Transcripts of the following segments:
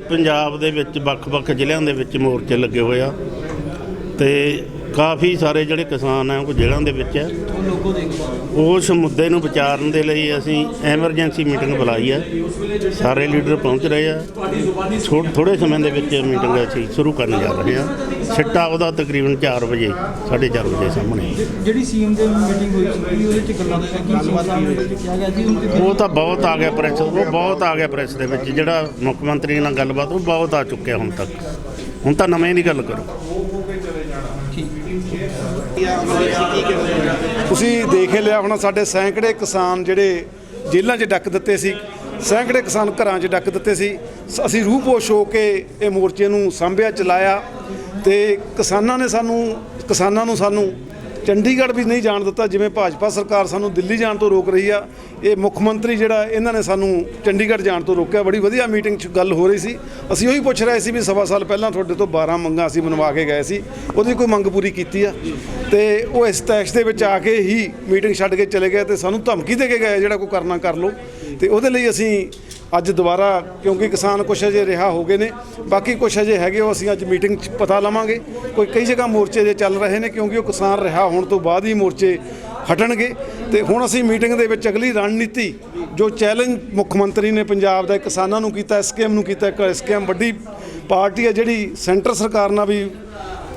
ਪੰਜਾਬ ਦੇ ਵਿੱਚ ਵੱਖ-ਵੱਖ ਜ਼ਿਲ੍ਹਿਆਂ ਦੇ ਵਿੱਚ ਮੋਰਚੇ ਲੱਗੇ ਹੋਏ ਆ ਤੇ ਕਾਫੀ ਸਾਰੇ ਜਿਹੜੇ ਕਿਸਾਨ ਆ ਉਹ ਜੇਲ੍ਹਾਂ ਦੇ ਵਿੱਚ ਆ। ਉਸ ਮੁੱਦੇ ਨੂੰ ਵਿਚਾਰਨ ਦੇ ਲਈ ਅਸੀਂ ਐਮਰਜੈਂਸੀ ਮੀਟਿੰਗ ਬੁਲਾਈ ਆ। ਸਾਰੇ ਲੀਡਰ ਪਹੁੰਚ ਰਹੇ ਆ। ਥੋੜੇ ਸਮੇਂ ਦੇ ਵਿੱਚ ਮੀਟਿੰਗ ਅਸੀਂ ਸ਼ੁਰੂ ਕਰਨ ਜਾ ਰਹੇ ਆ। ਸਿੱਟਾ ਉਹਦਾ ਤਕਰੀਬਨ 4 ਵਜੇ 4:30 ਵਜੇ ਸਾਹਮਣੇ। ਜਿਹੜੀ ਸੀਐਮ ਦੇ ਮੀਟਿੰਗ ਹੋਈ ਸੀ ਉਹਦੇ ਗੱਲਾਂ ਕੀ ਉਹ ਤਾਂ ਬਹੁਤ ਆ ਗਿਆ ਪ੍ਰੈਸ ਉਹ ਬਹੁਤ ਆ ਗਿਆ ਪ੍ਰੈਸ ਦੇ ਵਿੱਚ। ਜਿਹੜਾ ਮੁੱਖ ਮੰਤਰੀ ਨਾਲ ਗੱਲਬਾਤ ਉਹ ਬਹੁਤ ਆ ਚੁੱਕਿਆ ਹੁਣ ਤੱਕ। ਹੁਣ ਤਾਂ ਨਵੇਂ ਦੀ ਗੱਲ ਕਰੋ। ਤੁਸੀਂ ਦੇਖ ਹੀ ਲਿਆ ਹੁਣ, ਸਾਡੇ ਸੈਂਕੜੇ ਕਿਸਾਨ ਜਿਹੜੇ ਜੇਲ੍ਹਾਂ 'ਚ ਡੱਕ ਦਿੱਤੇ ਸੀ, ਸੈਂਕੜੇ ਕਿਸਾਨ ਘਰਾਂ 'ਚ ਡੱਕ ਦਿੱਤੇ ਸੀ। ਸ- ਅਸੀਂ ਰੂਪੋਸ਼ ਹੋ ਕੇ ਇਹ ਮੋਰਚੇ ਨੂੰ ਸਾਂਭਿਆ, ਚਲਾਇਆ ਤੇ ਕਿਸਾਨਾਂ ਨੇ ਸਾਨੂੰ, ਕਿਸਾਨਾਂ ਨੂੰ ਸਾਨੂੰ ਚੰਡੀਗੜ੍ਹ ਵੀ ਨਹੀਂ ਜਾਣ ਦਿੱਤਾ, ਜਿਵੇਂ ਭਾਜਪਾ ਸਰਕਾਰ ਸਾਨੂੰ ਦਿੱਲੀ ਜਾਣ ਤੋਂ ਰੋਕ ਰਹੀ ਆ। ਇਹ ਮੁੱਖ ਮੰਤਰੀ ਜਿਹੜਾ, ਇਹਨਾਂ ਨੇ ਸਾਨੂੰ ਚੰਡੀਗੜ੍ਹ ਜਾਣ ਤੋਂ ਰੋਕਿਆ। ਬੜੀ ਵਧੀਆ ਮੀਟਿੰਗ 'ਚ ਗੱਲ ਹੋ ਰਹੀ ਸੀ। ਅਸੀਂ ਉਹੀ ਪੁੱਛ ਰਹੇ ਸੀ ਵੀ ਸਵਾ ਸਾਲ ਪਹਿਲਾਂ ਤੁਹਾਡੇ ਤੋਂ 12 ਮੰਗਾਂ ਅਸੀਂ ਬਣਵਾ ਕੇ ਗਏ ਸੀ। ਉਹਦੀ ਕੋਈ ਮੰਗ ਪੂਰੀ ਕੀਤੀ ਆ। ਤੇ ਉਹ ਇਸ ਤੈਸ਼ ਦੇ ਵਿੱਚ ਆ ਕੇ ਹੀ ਮੀਟਿੰਗ ਛੱਡ ਕੇ ਚਲੇ ਗਏ ਤੇ ਸਾਨੂੰ ਧਮਕੀ ਦੇ ਕੇ ਗਏ, ਜਿਹੜਾ ਕੋਈ ਕਰਨਾ ਕਰ ਲਓ। ਤੇ ਉਹਦੇ ਲਈ ਅਸੀਂ ਅੱਜ ਦੁਬਾਰਾ, ਕਿਉਂਕਿ ਕਿਸਾਨ ਕੁਛ ਅਜੇ ਰਿਹਾ ਹੋ ਗਏ ਨੇ, ਬਾਕੀ ਕੁਛ ਅਜੇ ਹੈਗੇ ਉਹ ਅਸੀਂ ਅੱਜ ਮੀਟਿੰਗ 'ਚ ਪਤਾ ਲਵਾਂਗੇ। ਕੋਈ ਕਈ ਜਗ੍ਹਾ ਮੋਰਚੇ ਜੇ ਚੱਲ ਰਹੇ ਨੇ, ਕਿਉਂਕਿ ਉਹ ਕਿਸਾਨ ਰਿਹਾ ਹੋਣ ਤੋਂ ਬਾਅਦ ਹੀ ਮੋਰਚੇ ਹਟਣਗੇ ਤੇ ਹੁਣ ਅਸੀਂ ਮੀਟਿੰਗ ਦੇ ਵਿੱਚ ਅਗਲੀ ਰਣਨੀਤੀ ਜੋ ਚੈਲੰਜ ਮੁੱਖ ਮੰਤਰੀ ਨੇ ਪੰਜਾਬ ਦਾ ਕਿਸਾਨਾਂ ਨੂੰ ਕੀਤਾ ਐਸਕੇਐਮ ਨੂੰ ਕੀਤਾ ਇੱਕ ਐਸਕੇਐਮ ਵੱਡੀ ਪਾਰਟੀ ਹੈ ਜਿਹੜੀ ਸੈਂਟਰ ਸਰਕਾਰ ਨਾਲ ਵੀ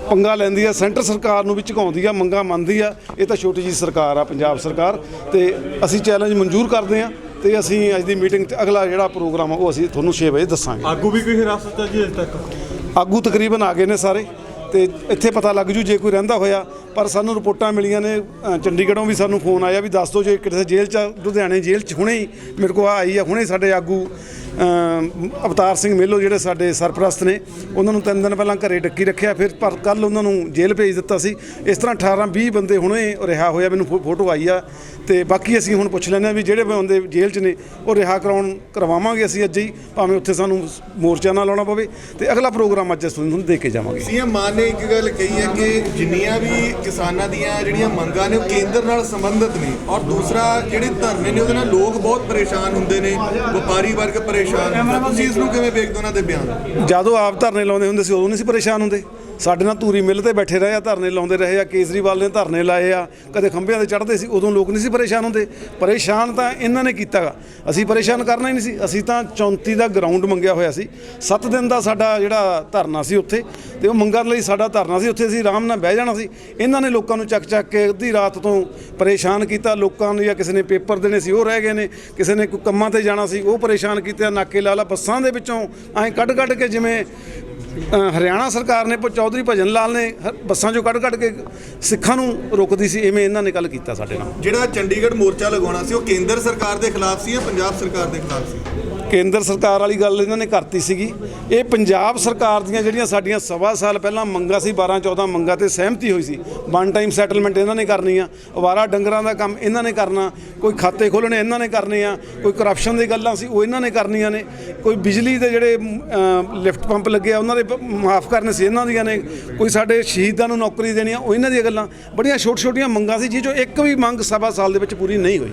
ਪੰਗਾ ਲੈਂਦੀ ਆ ਸੈਂਟਰ ਸਰਕਾਰ ਨੂੰ ਵੀ ਝੁਕਾਉਂਦੀ ਆ ਮੰਗਾ ਮੰਨਦੀ ਆ ਇਹ ਤਾਂ ਛੋਟੀ ਜੀ ਸਰਕਾਰ ਆ ਪੰਜਾਬ ਸਰਕਾਰ ਤੇ ਅਸੀਂ ਚੈਲੰਜ ਮਨਜ਼ੂਰ ਕਰਦੇ ਆ ਤੇ ਅਸੀਂ ਅੱਜ ਦੀ ਮੀਟਿੰਗ 'ਚ ਅਗਲਾ ਜਿਹੜਾ ਪ੍ਰੋਗਰਾਮ ਆ ਉਹ ਅਸੀਂ ਤੁਹਾਨੂੰ 6 ਵਜੇ ਦੱਸਾਂਗੇ। ਆਗੂ ਵੀ ਕੋਈ ਹਿਰਾਸਤ ਹੈ ਜੀ ਅਜੇ ਤੱਕ? ਆਗੂ ਤਕਰੀਬਨ ਆ ਗਏ ਨੇ ਸਾਰੇ। ਤੇ ਇੱਥੇ ਪਤਾ ਲੱਗ ਜੂ ਜੇ ਕੋਈ ਰਹਿੰਦਾ ਹੋਇਆ ਪਰ ਸਾਨੂੰ ਰਿਪੋਰਟਾਂ ਮਿਲੀਆਂ ਨੇ ਅ, ਚੰਡੀਗੜ੍ਹੋਂ ਵੀ ਸਾਨੂੰ ਫੋਨ ਆਇਆ ਵੀ ਦੱਸ ਦਿਓ ਜੇ ਕਿਸੇ ਜੇਲ੍ਹ 'ਚ ਆ, ਲੁਧਿਆਣੇ ਜੇਲ੍ਹ 'ਚ ਹੁਣੇ ਹੀ ਮੇਰੇ ਕੋਲ ਆਈ ਆ ਹੁਣੇ ਸਾਡੇ ਆਗੂ ਅਵਤਾਰ ਸਿੰਘ ਮੇਲੋ ਜਿਹੜੇ ਸਾਡੇ ਸਰਪ੍ਰਸਤ ਨੇ, ਉਹਨਾਂ ਨੂੰ ਤਿੰਨ ਦਿਨ ਪਹਿਲਾਂ ਘਰੇ ਡੱਕੀ ਰੱਖਿਆ, ਫਿਰ ਪਰ ਕੱਲ ਉਹਨਾਂ ਨੂੰ ਜੇਲ੍ਹ ਭੇਜ ਦਿੱਤਾ ਸੀ। ਇਸ ਤਰ੍ਹਾਂ 18 20 ਬੰਦੇ ਹੁਣੇ ਰਿਹਾ ਹੋਇਆ, ਮੈਨੂੰ ਫੋ- ਫੋਟੋ ਆਈ ਆ। ਤੇ ਬਾਕੀ ਅਸੀਂ ਹੁਣ ਪੁੱਛ ਲੈਂਦੇ ਆ ਵੀ ਜਿਹੜੇ ਬੰਦੇ ਜੇਲ੍ਹ 'ਚ ਨੇ, ਉਹ ਰਿਹਾ ਕਰਾਉਣ ਕਰਵਾਵਾਂਗੇ ਅਸੀਂ ਅੱਜ ਹੀ, ਭਾਵੇਂ ਉੱਥੇ ਸਾਨੂੰ ਮੋਰਚਾ ਨਾ ਲਾਉਣਾ ਪਵੇ। ਤੇ ਅਗਲਾ ਪ੍ਰੋਗਰਾਮ ਅੱਜ ਅਸੀਂ ਤੁਹਾਨੂੰ ਦੇ ਕੇ ਜਾਵਾਂਗੇ। ਸੀਐਮ, ਮਾਨ ਨੇ ਇੱਕ ਗੱਲ ਕਹੀ ਹੈ ਕਿ ਜਿੰਨੀਆਂ ਵੀ ਕਿਸਾਨਾਂ ਦੀਆਂ ਜਿਹੜੀਆਂ ਮੰਗਾਂ ਨੇ, ਉਹ ਕੇਂਦਰ ਨਾਲ ਸੰਬੰਧਿਤ ਨੇ। ਔਰ ਦੂਸਰਾ, ਜਿਹੜੇ ਧਰਨੇ ਨੇ, ਉਹਦੇ ਨਾਲ ਲੋਕ ਬਹੁਤ ਪਰੇਸ਼ਾਨ ਹੁੰਦੇ ਨੇ। ਵਪਾਰੀ ਵਰਗ ਪਰੇਸ਼ਾਨ ਹੁੰਦਾ? ਤੁਸੀਂ ਇਸ ਨੂੰ ਕਿਵੇਂ ਵੇਖਦੇ ਹੋ ਉਹਨਾਂ ਦੇ ਬਿਆਨ? ਜਦੋਂ ਆਪ ਧਰਨੇ ਲਾਉਂਦੇ ਹੁੰਦੇ ਸੀ ਉਦੋਂ ਨਹੀਂ ਸੀ ਪਰੇਸ਼ਾਨ ਹੁੰਦੇ। ਸਾਡੇ ਨਾਲ ਧੂਰੀ ਮਿੱਲ ਤੇ ਬੈਠੇ ਰਹੇ ਆ ਧਰਨੇ ਲਾਉਂਦੇ ਰਹੇ ਆ ਕੇਜਰੀਵਾਲ ਨੇ ਧਰਨੇ ਲਾਏ ਆ ਕਦੇ ਖੰਭਿਆਂ ਤੇ ਚੜ੍ਹਦੇ ਸੀ ਉਦੋਂ ਲੋਕ ਨਹੀਂ ਸੀ ਪਰੇਸ਼ਾਨ ਹੁੰਦੇ। ਪਰੇਸ਼ਾਨ ਤਾਂ ਇਹਨਾਂ ਨੇ ਕੀਤਾ ਗਾ। ਅਸੀਂ ਪਰੇਸ਼ਾਨ ਕਰਨਾ ਹੀ ਨਹੀਂ ਸੀ। ਅਸੀਂ ਤਾਂ 34 ਦਾ ਗਰਾਊਂਡ ਮੰਗਿਆ ਹੋਇਆ ਸੀ। 7 ਦਿਨ ਦਾ ਸਾਡਾ ਜਿਹੜਾ ਧਰਨਾ ਸੀ ਉੱਥੇ। ਤੇ ਉਹ ਮੰਗਣ ਲਈ ਸਾਡਾ ਧਰਨਾ ਸੀ, ਉੱਥੇ ਅਸੀਂ ਆਰਾਮ ਨਾਲ ਬਹਿ ਜਾਣਾ ਸੀ। ਇਹਨਾਂ ਨੇ ਲੋਕਾਂ ਨੂੰ ਚੱਕ ਚੱਕ ਕੇ ਅੱਧੀ ਰਾਤ ਤੋਂ ਪਰੇਸ਼ਾਨ ਕੀਤਾ। ਲੋਕਾਂ ਨੂੰ ਜਾਂ ਕਿਸੇ ਨੇ ਪੇਪਰ ਦੇਣੇ ਸੀ, ਉਹ ਰਹਿ ਗਏ ਨੇ। ਕਿਸੇ ਨੇ ਕੋਈ ਕੰਮਾਂ ਤੇ ਜਾਣਾ ਸੀ, ਉਹ ਪਰੇਸ਼ਾਨ ਕੀਤਾ, ਨਾਕੇ ਲਾ ਲਾ ਬੱਸਾਂ ਦੇ ਵਿੱਚੋਂ ਐਂ ਕੱਢ ਕੱਢ ਕੇ ਜਿਵੇਂ ਹਰਿਆਣਾ ਸਰਕਾਰ ਨੇ ਪ- ਚੌਧਰੀ ਭਜਨ ਲਾਲ ਨੇ ਹ- ਬੱਸਾਂ 'ਚੋਂ ਕੱਢ ਕੱਢ ਕੇ ਸਿੱਖਾਂ ਨੂੰ ਰੋਕਦੀ ਸੀ ਐਵੇਂ ਇਹਨਾਂ ਨੇ ਕੱਲ ਕੀਤਾ ਸਾਡੇ ਨਾਲ। ਜਿਹੜਾ ਚੰਡੀਗੜ੍ਹ ਮੋਰਚਾ ਲਗਾਉਣਾ ਸੀ ਉਹ ਕੇਂਦਰ ਸਰਕਾਰ ਦੇ ਖਿਲਾਫ ਸੀ ਜਾਂ ਪੰਜਾਬ ਸਰਕਾਰ ਦੇ ਖਿਲਾਫ ਸੀ? ਕੇਂਦਰ ਸਰਕਾਰ ਵਾਲੀ ਗੱਲ ਇਹਨਾਂ ਨੇ ਕਰਤੀ ਸੀਗੀ। ਇਹ ਪੰਜਾਬ ਸਰਕਾਰ ਦੀਆਂ ਜਿਹੜੀਆਂ ਸਾਡੀਆਂ ਸਵਾ ਸਾਲ ਪਹਿਲਾਂ ਮੰਗਾਂ ਸੀ 12 14 ਮੰਗਾਂ ਤੇ ਸਹਿਮਤੀ ਹੋਈ ਸੀ। ਵਨ ਟਾਈਮ ਸੈਟਲਮੈਂਟ ਇਹਨਾਂ ਨੇ ਕਰਨੀ ਆ ਅਵਾਰਾ ਡੰਗਰਾਂ ਦਾ ਕੰਮ ਇਹਨਾਂ ਨੇ ਕਰਨਾ ਕੋਈ ਖਾਤੇ ਖੋਲਣੇ ਇਹਨਾਂ ਨੇ ਕਰਨੇ ਆ ਕੋਈ ਕਰਪਸ਼ਨ ਦੀ ਗੱਲਾਂ ਸੀ ਉਹ ਇਹਨਾਂ ਨੇ ਕਰਨੀਆਂ ਨੇ। ਕੋਈ ਬਿਜਲੀ ਦੇ ਜਿਹੜੇ ਲਿਫਟ ਪੰਪ ਲੱਗੇ ਆ ਉਹਨਾਂ ਉਹਨਾਂ ਦੇ ਮਾਫ ਕਰਨੇ ਸੀ ਇਹਨਾਂ ਦੀਆਂ ਨੇ। ਕੋਈ ਸਾਡੇ ਸ਼ਹੀਦਾਂ ਨੂੰ ਨੌਕਰੀ ਦੇਣੀ ਆ, ਉਹ ਇਹਨਾਂ ਦੀਆਂ ਗੱਲਾਂ। ਬੜੀਆਂ ਛੋਟ ਛੋਟੀਆਂ ਮੰਗਾਂ ਸੀ, ਜਿਹ ਚੋਂ ਇੱਕ ਵੀ ਮੰਗ ਸਵਾ ਸਾਲ ਦੇ ਵਿੱਚ ਪੂਰੀ ਨਹੀਂ ਹੋਈ।